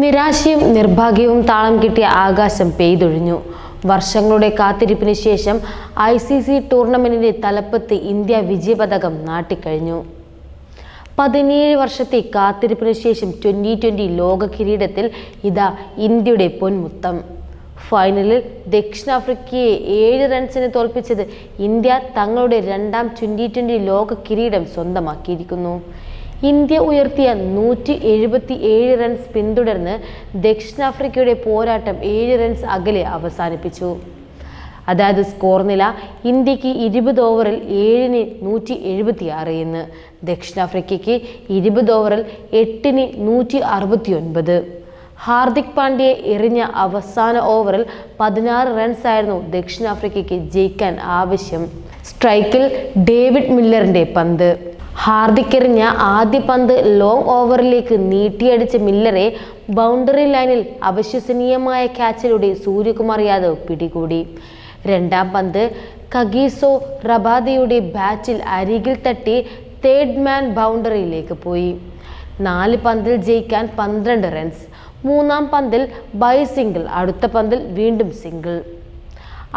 നിരാശയും നിർഭാഗ്യവും താളം കിട്ടിയ ആകാശം പെയ്തൊഴിഞ്ഞു. വർഷങ്ങളുടെ കാത്തിരിപ്പിന് ശേഷം ഐ സി സി ടൂർണമെന്റിന്റെ തലപ്പത്ത് ഇന്ത്യ വിജയപതകം നാട്ടിക്കഴിഞ്ഞു. പതിനേഴ് വർഷത്തെ കാത്തിരിപ്പിന് ശേഷം ട്വന്റി ട്വന്റി ലോക കിരീടത്തിൽ ഇതാ ഇന്ത്യയുടെ പൊൻമുത്തം. ഫൈനലിൽ ദക്ഷിണാഫ്രിക്കയെ ഏഴ് റൺസിന് തോൽപ്പിച്ചത് ഇന്ത്യ തങ്ങളുടെ രണ്ടാം ട്വന്റി ട്വന്റി ലോക കിരീടം സ്വന്തമാക്കിയിരിക്കുന്നു. ഇന്ത്യ ഉയർത്തിയ നൂറ്റി എഴുപത്തി ഏഴ് റൺസ് പിന്തുടർന്ന് ദക്ഷിണാഫ്രിക്കയുടെ പോരാട്ടം ഏഴ് റൺസ് അകലെ അവസാനിപ്പിച്ചു. അതായത് സ്കോർ നില ഇന്ത്യയ്ക്ക് ഇരുപത് ഓവറിൽ ഏഴിന് നൂറ്റി എഴുപത്തി ആറ് എന്ന് ദക്ഷിണാഫ്രിക്കയ്ക്ക് ഇരുപത് ഓവറിൽ എട്ടിന് നൂറ്റി അറുപത്തി ഒൻപത് ഹാർദിക് പാണ്ഡ്യയെ എറിഞ്ഞ അവസാന ഓവറിൽ പതിനാറ് റൺസായിരുന്നു ദക്ഷിണാഫ്രിക്കയ്ക്ക് ജയിക്കാൻ ആവശ്യം. സ്ട്രൈക്കിൽ ഡേവിഡ് മില്ലറിന്റെ പന്ത്. ഹാർദിക് എറിഞ്ഞ ആദ്യ പന്ത് ലോങ് ഓവറിലേക്ക് നീട്ടിയടിച്ച മില്ലറെ ബൗണ്ടറി ലൈനിൽ അവിശ്വസനീയമായ ക്യാച്ചിലൂടെ സൂര്യകുമാർ യാദവ് പിടികൂടി. രണ്ടാം പന്ത് കഗീസോ റബാദയുടെ ബാറ്റിൽ അരികിൽ തട്ടി തേർഡ് മാൻ ബൗണ്ടറിയിലേക്ക് പോയി. നാല് പന്തിൽ ജയിക്കാൻ പന്ത്രണ്ട് റൺസ് മൂന്നാം പന്തിൽ ബൈ സിംഗിൾ അടുത്ത പന്തിൽ വീണ്ടും സിംഗിൾ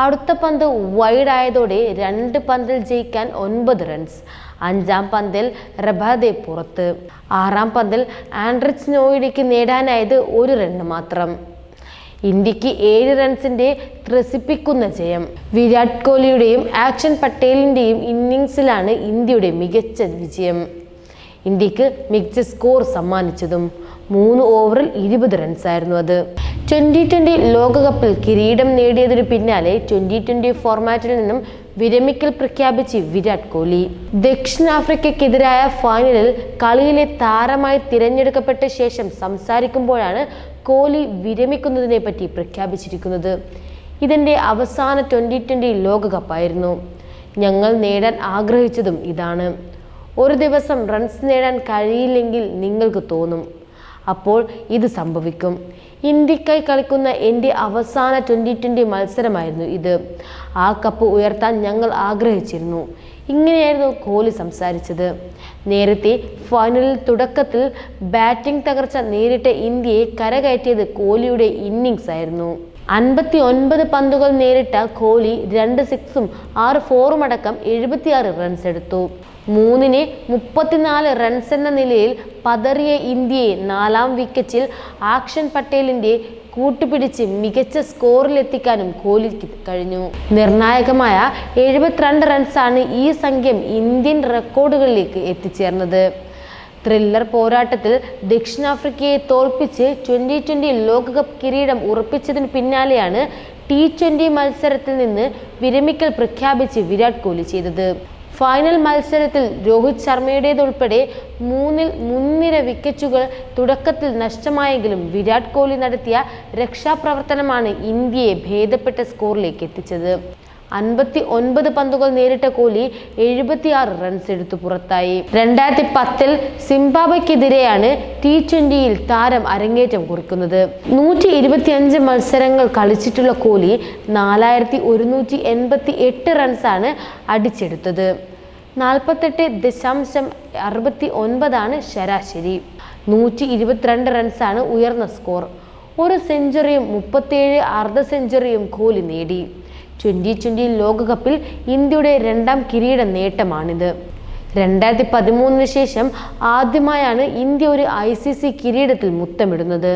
അടുത്ത പന്ത് വൈഡ് ആയതോടെ രണ്ട് പന്തിൽ ജയിക്കാൻ ഒൻപത് റൺസ് അഞ്ചാം പന്തിൽ റബാദെ പുറത്ത്. ആറാം പന്തിൽ ആൻഡ്രിച്ച് നോയിഡയ്ക്ക് നേടാനായത് ഒരു റണ്ണ് മാത്രം. ഇന്ത്യയ്ക്ക് ഏഴ് റൺസിന്റെ ത്രസിപ്പിക്കുന്ന ജയം. വിരാട് കോഹ്ലിയുടെയും ആക്ഷൻ പട്ടേലിന്റെയും ഇന്നിങ്സിലാണ് ഇന്ത്യയുടെ മികച്ച വിജയം. ഇന്ത്യയ്ക്ക് മികച്ച സ്കോർ സമ്മാനിച്ചതും മൂന്ന് ഓവറിൽ ഇരുപത് റൺസായിരുന്നു അത്. ട്വന്റി ട്വന്റി ലോകകപ്പിൽ കിരീടം നേടിയതിനു പിന്നാലെ ട്വന്റി ട്വന്റി ഫോർമാറ്റിൽ നിന്നും വിരമിക്കൽ പ്രഖ്യാപിച്ച് വിരാട് കോഹ്ലി. ദക്ഷിണാഫ്രിക്കയ്ക്കെതിരായ ഫൈനലിൽ കളിയിലെ താരമായി തിരഞ്ഞെടുക്കപ്പെട്ട ശേഷം സംസാരിക്കുമ്പോഴാണ് കോഹ്ലി വിരമിക്കുന്നതിനെ പറ്റി പ്രഖ്യാപിച്ചിരിക്കുന്നത്. ഇതിന്റെ അവസാന ട്വന്റി ട്വന്റി ലോകകപ്പായിരുന്നു. ഞങ്ങൾ നേടാൻ ആഗ്രഹിച്ചതും ഇതാണ്. ഒരു ദിവസം റൺസ് നേടാൻ കഴിയില്ലെങ്കിൽ നിങ്ങൾക്ക് തോന്നും. അപ്പോൾ ഇത് സംഭവിക്കും. ഇന്ത്യക്കായി കളിക്കുന്ന എന്റെ അവസാന ട്വന്റി ട്വന്റി മത്സരമായിരുന്നു ഇത്. ആ കപ്പ് ഉയർത്താൻ ഞങ്ങൾ ആഗ്രഹിച്ചിരുന്നു. ഇങ്ങനെയായിരുന്നു കോഹ്ലി സംസാരിച്ചത്. നേരത്തെ ഫൈനലിൽ തുടക്കത്തിൽ ബാറ്റിംഗ് തകർച്ച നേരിട്ട ഇന്ത്യയെ കരകയറ്റിയത് കോഹ്ലിയുടെ ഇന്നിങ്സ് ആയിരുന്നു അൻപത്തി ഒൻപത് പന്തുകൾ നേരിട്ട കോഹ്ലി രണ്ട് സിക്സും ആറ് ഫോറും അടക്കം എഴുപത്തിയാറ് റൺസ് എടുത്തു. മൂന്നിന് മുപ്പത്തിനാല് റൺസ് എന്ന നിലയിൽ പതറിയ ഇന്ത്യയെ നാലാം വിക്കറ്റിൽ ആക്ഷൻ പട്ടേലിന്റെ കൂട്ടുപിടിച്ച് മികച്ച സ്കോറിലെത്തിക്കാനും കോഹ്ലിക്ക് കഴിഞ്ഞു. നിർണായകമായ എഴുപത്തിരണ്ട് റൺസാണ് ഈ സംഖ്യം ഇന്ത്യൻ റെക്കോർഡുകളിലേക്ക് എത്തിച്ചേർന്നത്. ത്രില്ലർ പോരാട്ടത്തിൽ ദക്ഷിണാഫ്രിക്കയെ തോൽപ്പിച്ച് ട്വന്റി ട്വന്റി ലോകകപ്പ് കിരീടം ഉറപ്പിച്ചതിന് പിന്നാലെയാണ് ടി ട്വന്റി മത്സരത്തിൽ നിന്ന് വിരമിക്കൽ പ്രഖ്യാപിച്ച് വിരാട് കോഹ്ലി ചെയ്തത്. ഫൈനൽ മത്സരത്തിൽ രോഹിത് ശർമ്മയുടേതുൾപ്പെടെ മൂന്നിൽ മുൻനിര വിക്കറ്റുകൾ തുടക്കത്തിൽ നഷ്ടമായെങ്കിലും വിരാട് കോഹ്ലി നടത്തിയ രക്ഷാപ്രവർത്തനമാണ് ഇന്ത്യയെ ഭേദപ്പെട്ട സ്കോറിലേക്ക് എത്തിച്ചത്. അൻപത്തി ഒൻപത് പന്തുകൾ നേരിട്ട കോഹ്ലി എഴുപത്തിയാറ് റൺസ് എടുത്തു പുറത്തായി. രണ്ടായിരത്തി പത്തിൽ സിംബാബയ്ക്കെതിരെയാണ് ടി ട്വന്റിയിൽ താരം അരങ്ങേറ്റം കുറിക്കുന്നത്. നൂറ്റി ഇരുപത്തിയഞ്ച് മത്സരങ്ങൾ കളിച്ചിട്ടുള്ള കോഹ്ലി നാലായിരത്തി ഒരുന്നൂറ്റി എൺപത്തി എട്ട് റൺസാണ് അടിച്ചെടുത്തത്. നാൽപ്പത്തെട്ട് ദശാംശം അറുപത്തി ഒൻപതാണ് ശരാശരി. നൂറ്റി ഇരുപത്തിരണ്ട് റൺസാണ് ഉയർന്ന സ്കോർ ഒരു സെഞ്ചുറിയും മുപ്പത്തിയേഴ് അർദ്ധ സെഞ്ചുറിയും കോഹ്ലി നേടി. ട്വന്റി ട്വന്റി ലോകകപ്പിൽ ഇന്ത്യയുടെ രണ്ടാം കിരീട നേട്ടമാണിത്. രണ്ടായിരത്തി പതിമൂന്നിന് ശേഷം ആദ്യമായാണ് ഇന്ത്യ ഒരു ഐ സി സി കിരീടത്തിൽ മുത്തമിടുന്നത്.